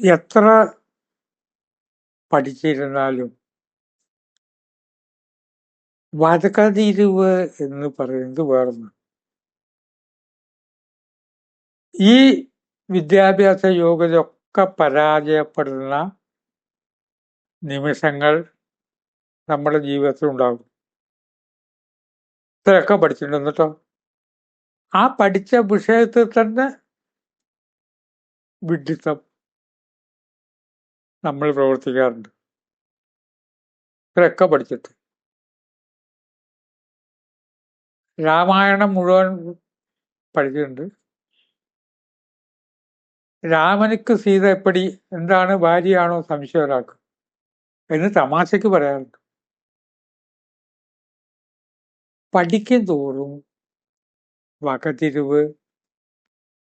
എത്ര പഠിച്ചിരുന്നാലും വതകതിരിവ് എന്ന് പറയുന്നത് വേറൊന്ന്. ഈ വിദ്യാഭ്യാസ യോഗ്യതയൊക്കെ പരാജയപ്പെടുന്ന നിമിഷങ്ങൾ നമ്മുടെ ജീവിതത്തിൽ ഉണ്ടാകും ഇത്രയൊക്കെ പഠിച്ചിട്ടുണ്ട് ആ പഠിച്ച വിഷയത്തിൽ തന്നെ വിഡിത്തം നമ്മൾ പ്രവർത്തിക്കാറുണ്ട്. ഇവരൊക്കെ പഠിച്ചിട്ട്. രാമായണം മുഴുവൻ പഠിച്ചിട്ടുണ്ട്. രാമനുക്ക് സീത എപ്പടി എന്താണ് ഭാര്യയാണോ സംശയം ഒരാൾക്ക് എന്ന് തമാശയ്ക്ക് പറയാറുണ്ട്. പഠിക്കും തോറും വകതിരിവ്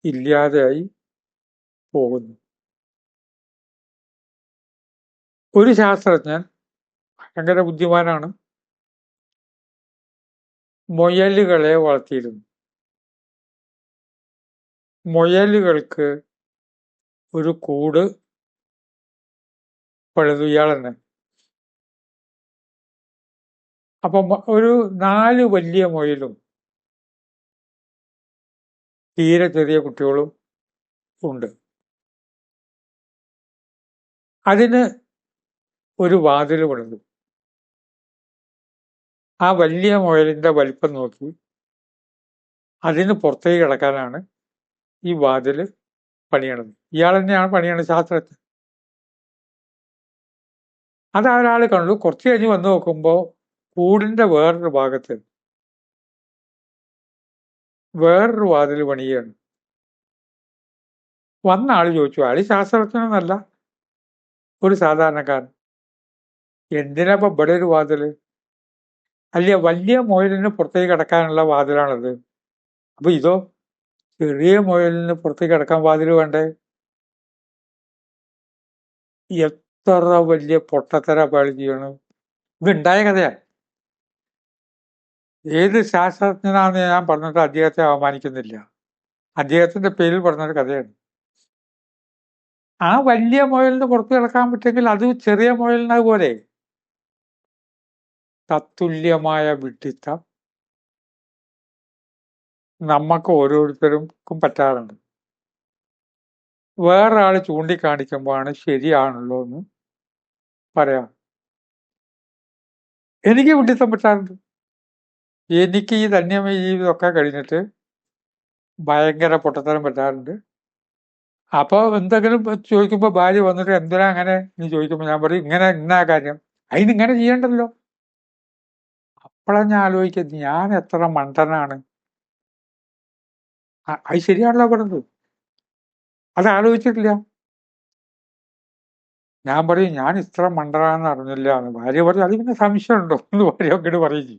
ഇല്ലാതെയായി പോകുന്നു. ഒരു ശാസ്ത്രജ്ഞൻ ഭയങ്കര ബുദ്ധിമാനാണ്. മുയലുകളെ വളർത്തിയിരുന്നു. മുയലുകൾക്ക് ഒരു കൂട് പഴുതു ഇയാൾ തന്നെ അപ്പം ഒരു നാല് വലിയ മുയലും തീരെ ചെറിയ കുട്ടികളും ഉണ്ട്. അതിന് ഒരു വാതിൽ പണിതു ആ വലിയ മുയലിന്റെ വലിപ്പം നോക്കി. അതിന് പുറത്തേക്ക് കിടക്കാനാണ് ഈ വാതിൽ പണിയണത്. ഇയാൾ തന്നെയാണ് പണിയണത് ശാസ്ത്രജ്ഞൻ അത് ഒരാൾ കണ്ടു. കുറച്ച് കഴിഞ്ഞ് വന്ന് നോക്കുമ്പോൾ കൂടിന്റെ വേറൊരു ഭാഗത്ത് വേറൊരു വാതിൽ പണിയാണ് വന്ന ആൾ ചോദിച്ചു ആൾ ശാസ്ത്രജ്ഞനൊന്നല്ല? ഒരു സാധാരണക്കാരൻ. എന്തിനാ ഇവിടെ വാതിൽ? അല്ല വലിയ മുയലിന് പുറത്തേക്ക് കിടക്കാനുള്ള വാതിലാണത്. അപ്പൊ ഇതോ ചെറിയ മുയലിന് പുറത്തേക്ക് കിടക്കാൻ വാതിൽ വേണ്ടേ? എത്ര വലിയ പൊട്ടത്തര പാളി ചെയ്യണം ഇത് ഉണ്ടായ കഥയാ. ഏത് ശാസ്ത്രജ്ഞനാണെന്ന് ഞാൻ പറഞ്ഞിട്ട് അദ്ദേഹത്തെ അവമാനിക്കുന്നില്ല. അദ്ദേഹത്തിന്റെ പേരിൽ പറഞ്ഞൊരു കഥയാണ്. ആ വലിയ മുയലിന് പുറത്ത് കിടക്കാൻ പറ്റുമെങ്കിൽ അത് ചെറിയ മുയലിനെ അതുപോലെ തത്തുല്യമായ വിഡ്ഢിത്തം നമുക്ക് ഓരോരുത്തർക്കും പറ്റാറുണ്ട്. വേറെ ആൾ ചൂണ്ടിക്കാണിക്കുമ്പോഴാണ് ശരിയാണല്ലോ എന്ന് പറയാം. എനിക്ക് വിഡ്ഢിത്തം പറ്റാറുണ്ട്. എനിക്ക് ഈ ധന്യമായ ജീവിതമൊക്കെ കഴിഞ്ഞിട്ട് ഭയങ്കര പൊട്ടത്തരം പറ്റാറുണ്ട്. അപ്പൊ എന്തെങ്കിലും ചോദിക്കുമ്പോ ഭാര്യ വന്നിട്ട് എന്തിനാ അങ്ങനെ? നീ ചോദിക്കുമ്പോ ഞാൻ പറയും ഇങ്ങനെ ഇന്ന കാര്യം? അതിന് ഇങ്ങനെ ചെയ്യണ്ടല്ലോ. അപ്പോഴാണ് ഞാൻ ആലോചിക്കുന്നത് ഞാൻ എത്ര മണ്ടനാണ്. അത് ശരിയാണല്ലോ പറഞ്ഞത്. അത് ആലോചിച്ചിട്ടില്ല. ഞാൻ പറയും ഞാൻ ഇത്ര മണ്ടനാണെന്ന് അറിഞ്ഞില്ല. എന്ന് ഭാര്യ പറയും അത് പിന്നെ സംശയമുണ്ടോ? എന്ന് ഭാര്യ അങ്ങോട്ട് പറയും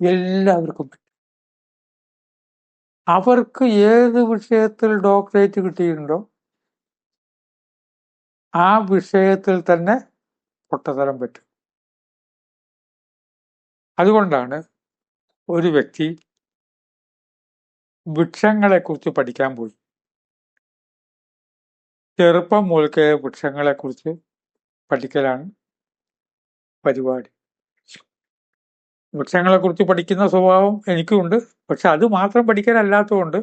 എല്ലാവർക്കും അവർക്ക് ഏത് വിഷയത്തിൽ ഡോക്ടറേറ്റ് കിട്ടിയിട്ടുണ്ടോ ആ വിഷയത്തിൽ തന്നെ പൊട്ടത്തരം പറ്റും. അതുകൊണ്ടാണ് ഒരു വ്യക്തി വൃക്ഷങ്ങളെക്കുറിച്ച് പഠിക്കാൻ പോയി. ചെറുപ്പം മുതൽക്കേ വൃക്ഷങ്ങളെക്കുറിച്ച് പഠിക്കലാണ് പരിപാടി. വൃക്ഷങ്ങളെക്കുറിച്ച് പഠിക്കുന്ന സ്വഭാവം എനിക്കുമുണ്ട് പക്ഷെ അത് മാത്രം പഠിക്കലല്ലാത്തതുകൊണ്ട്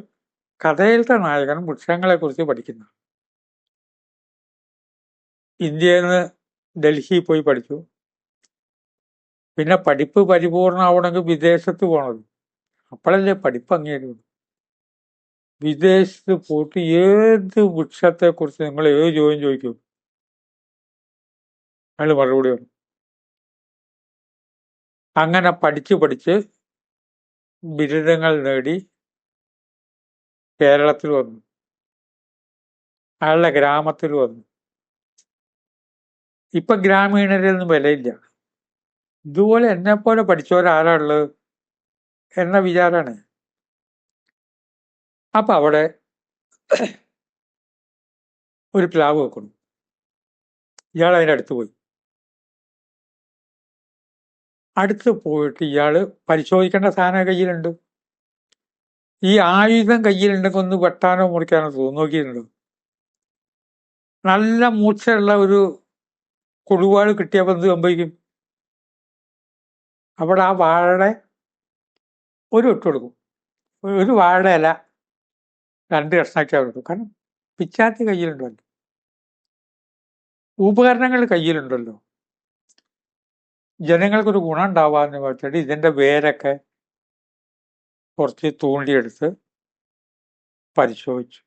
കഥയിലത്തെ നായകൻ വൃക്ഷങ്ങളെക്കുറിച്ച് പഠിക്കുന്നു. ഇന്ത്യയിൽ നിന്ന് ഡൽഹി പോയി പഠിച്ചു. പിന്നെ പഠിപ്പ് പരിപൂർണമാവണമെങ്കിൽ വിദേശത്ത് പോകണത് അപ്പോഴല്ലേ പഠിപ്പ് അംഗീകരിക്കുന്നു വിദേശത്ത് പോയിട്ട് ഏത് വൃക്ഷത്തെക്കുറിച്ച് നിങ്ങൾ ഏത് ചോദ്യം ചോദിക്കും? അയാൾ മറുപടി വന്നു അങ്ങനെ പഠിച്ച് പഠിച്ച് ബിരുദങ്ങൾ നേടി കേരളത്തിൽ വന്നു. അയാളുടെ ഗ്രാമത്തിൽ വന്നു. ഇപ്പൊ ഗ്രാമീണരിൽ വിലയില്ല. ഇതുപോലെ എന്നെ പോലെ പഠിച്ചവരാരാളുള്ളത് എന്ന വിചാരാണ്. അപ്പൊ അവിടെ ഒരു പ്ലാവ് വെക്കണം ഇയാൾ അതിന്റെ അടുത്ത് പോയി. അടുത്ത് പോയിട്ട് ഇയാൾ പരിശോധിക്കേണ്ട സാധനം കയ്യിലുണ്ട്. ഈ ആയുധം കയ്യിലുണ്ടെങ്കിൽ ഒന്ന് വെട്ടാനോ മുറിക്കാനോ തോന്നു. നോക്കിയിട്ടുണ്ടോ നല്ല മൂർച്ചയുള്ള ഒരു കൊടുവാൾ കിട്ടിയപ്പോൾ എന്ത് സംഭവിക്കും? അവിടെ ആ വാഴയുടെ ഒരു ഇട്ട് കൊടുക്കും. ഒരു വാഴയുടെ ഇല രണ്ട് കഷ്ണാക്കി അവർ കൊടുക്കും കാരണം പിച്ചാത്തി കയ്യിലുണ്ടല്ലോ. ഉപകരണങ്ങൾ കയ്യിലുണ്ടല്ലോ. ജനങ്ങൾക്കൊരു ഗുണം ഉണ്ടാവാന്ന് വെച്ചിട്ട് ഇതിന്റെ വേരൊക്കെ കുറച്ച് തൂണ്ടിയെടുത്ത് പരിശോധിച്ചു.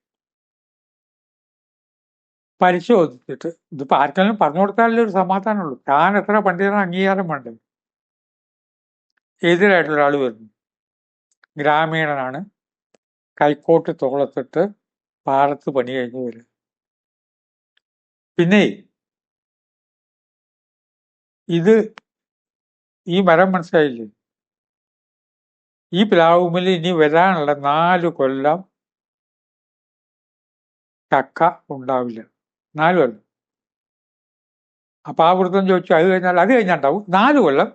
പരിശോധിച്ചിട്ട് ഇതിപ്പോ ആർക്കെങ്കിലും പറഞ്ഞു കൊടുത്താലേ ഒരു സമാധാനമുള്ളൂ. താൻ എത്ര പണ്ഡിതന് അംഗീകാരം വേണ്ടേ എതിരായിട്ടുള്ള ഒരാൾ വരുന്നു. ഗ്രാമീണനാണ്. കൈക്കോട്ട് തോളത്തിട്ട് പാടത്ത് പണി കഴിഞ്ഞു വരും പിന്നെ ഇത് ഈ മരം മനസ്സിലായില്ലേ? ഈ പ്ലാവുമിൽ ഇനി വരാനുള്ള നാല് കൊല്ലം ചക്ക ഉണ്ടാവില്ല. നാല് കൊല്ലം. അപ്പൊ ആ വൃത്തം ചോദിച്ചു അത് കഴിഞ്ഞാൽ അത് കഴിഞ്ഞാണ്ടാവും നാല് കൊല്ലം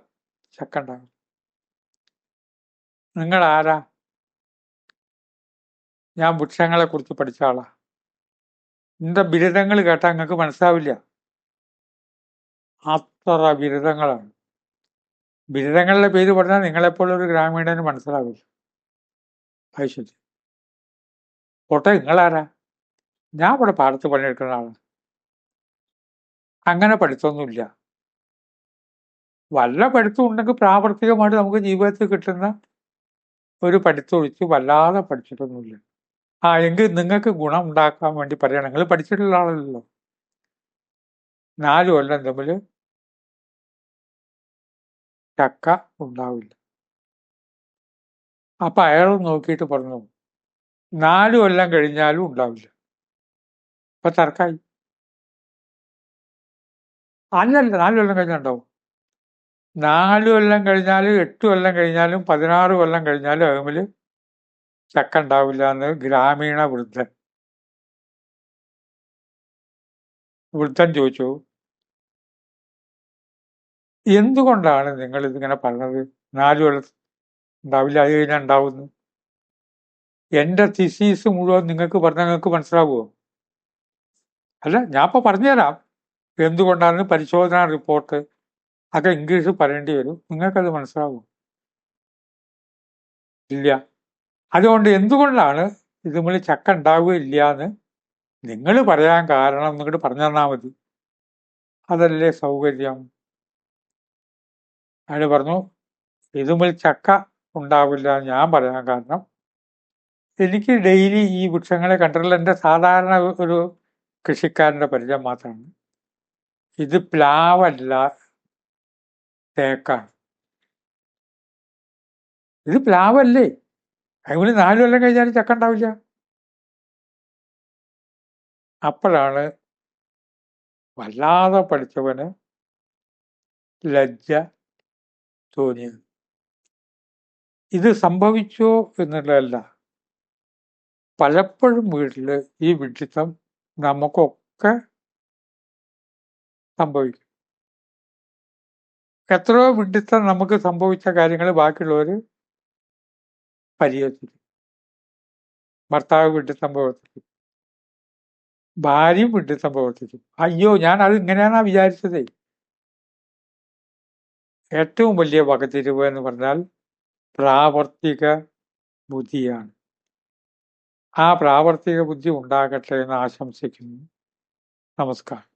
ചക്ക ഉണ്ടാവും നിങ്ങൾ ആരാ ഞാൻ വൃക്ഷങ്ങളെ കുറിച്ച് പഠിച്ച ആളാ. എന്റെ ബിരുദങ്ങൾ കേട്ടാൽ നിങ്ങൾക്ക് മനസ്സിലാവില്ല? അത്ര ബിരുദങ്ങളാണ്. ബിരുദങ്ങളുടെ പേര് പറഞ്ഞാൽ നിങ്ങളെപ്പോലൊരു ഗ്രാമീണന് മനസ്സിലാവില്ല. ശരി. പോട്ടെ നിങ്ങളാരാ? ഞാൻ ഇവിടെ പാടത്ത് പണിയെടുക്കുന്ന ആളാണ് അങ്ങനെ പഠിത്തമൊന്നുമില്ല. വല്ല പഠിത്തം ഉണ്ടെങ്കിൽ പ്രാവർത്തികമായിട്ട് നമുക്ക് ജീവിതത്തിൽ കിട്ടുന്ന ഒരു പഠിത്തൊഴിച്ച് വല്ലാതെ പഠിച്ചിട്ടൊന്നുമില്ല. ആ എങ്കിൽ നിങ്ങൾക്ക് ഗുണം ഉണ്ടാക്കാൻ വേണ്ടി പറയണം നിങ്ങൾ പഠിച്ചിട്ടുള്ള ആളല്ലല്ലോ. നാല് കൊല്ലം തമ്മിൽ ചക്ക ഉണ്ടാവില്ല. അപ്പൊ അയാൾ നോക്കിയിട്ട് പറഞ്ഞു നാല് കൊല്ലം കഴിഞ്ഞാലും ഉണ്ടാവില്ല. അപ്പൊ തർക്കായി. അല്ലല്ല നാല് കൊല്ലം കഴിഞ്ഞാൽ ഉണ്ടാവും. നാല് കൊല്ലം കഴിഞ്ഞാലും എട്ട് കൊല്ലം കഴിഞ്ഞാലും പതിനാറ് കൊല്ലം കഴിഞ്ഞാലും അതുമിൽ ചക്ക ഉണ്ടാവില്ല എന്ന് ഗ്രാമീണ വൃദ്ധൻ. വൃദ്ധൻ ചോദിച്ചു എന്തുകൊണ്ടാണ് നിങ്ങൾ ഇതിങ്ങനെ പറഞ്ഞത്? നാല് കൊല്ലം ഉണ്ടാവില്ല അത് കഴിഞ്ഞാൽ ഉണ്ടാവുന്നു. എന്റെ തിസീസ് മുഴുവൻ നിങ്ങൾക്ക് പറഞ്ഞാൽ നിങ്ങൾക്ക് മനസ്സിലാവുമോ അല്ല ഞാൻ ഇപ്പൊ പറഞ്ഞുതരാം. എന്തുകൊണ്ടാണ് പരിശോധനാ റിപ്പോർട്ട് അതൊക്കെ ഇംഗ്ലീഷ് പറയേണ്ടി വരും. നിങ്ങൾക്കത് മനസ്സിലാവും? ഇല്ല. അതുകൊണ്ട് എന്തുകൊണ്ടാണ് ഇതുമുള്ളിൽ ചക്ക ഉണ്ടാവുകയില്ല എന്ന് നിങ്ങൾ പറയാൻ കാരണം നിങ്ങോട്ട് പറഞ്ഞു തന്നാൽ മതി. അതല്ലേ സൗകര്യം? അയാൾ പറഞ്ഞു ഇതുമുൽ ചക്ക ഉണ്ടാവില്ല ഞാൻ പറയാൻ കാരണം. എനിക്ക് ഡെയിലി ഈ വൃക്ഷങ്ങളെ കണ്ടിട്ടുള്ള എന്റെ സാധാരണ ഒരു കൃഷിക്കാരന്റെ പരിചയം മാത്രമാണ്. ഇത് പ്ലാവല്ല തേക്കാണ് ഇത് പ്ലാവല്ലേ? അതുപോലെ നാലു കൊല്ലം കഴിഞ്ഞാലും ചക്ക ഉണ്ടാവില്ല. അപ്പോഴാണ് വല്ലാതെ പഠിച്ചവന് ലജ്ജ തോന്നിയത്. ഇത് സംഭവിച്ചോ എന്നുള്ളതല്ല. പലപ്പോഴും വീട്ടിൽ ഈ വിഡിത്തം നമുക്കൊക്കെ സംഭവിക്കും. എത്രയോ വിഡിത്തം നമുക്ക് സംഭവിച്ച കാര്യങ്ങൾ ബാക്കിയുള്ളവർ പരിഹരിച്ചിരിക്കും ഭർത്താവ് വിഡിത്തം പ്രവർത്തിച്ചു ഭാര്യയും വിഡിത്തം പ്രവർത്തിച്ചു അയ്യോ ഞാൻ അത് ഇങ്ങനെയാണാ വിചാരിച്ചതേ. ഏറ്റവും വലിയ വകതിരിവ് എന്ന് പറഞ്ഞാൽ പ്രാവർത്തിക ബുദ്ധിയാണ്. ആ പ്രാവർത്തിക ബുദ്ധി ഉണ്ടാകട്ടെ എന്ന് ആശംസിക്കുന്നു. നമസ്കാരം.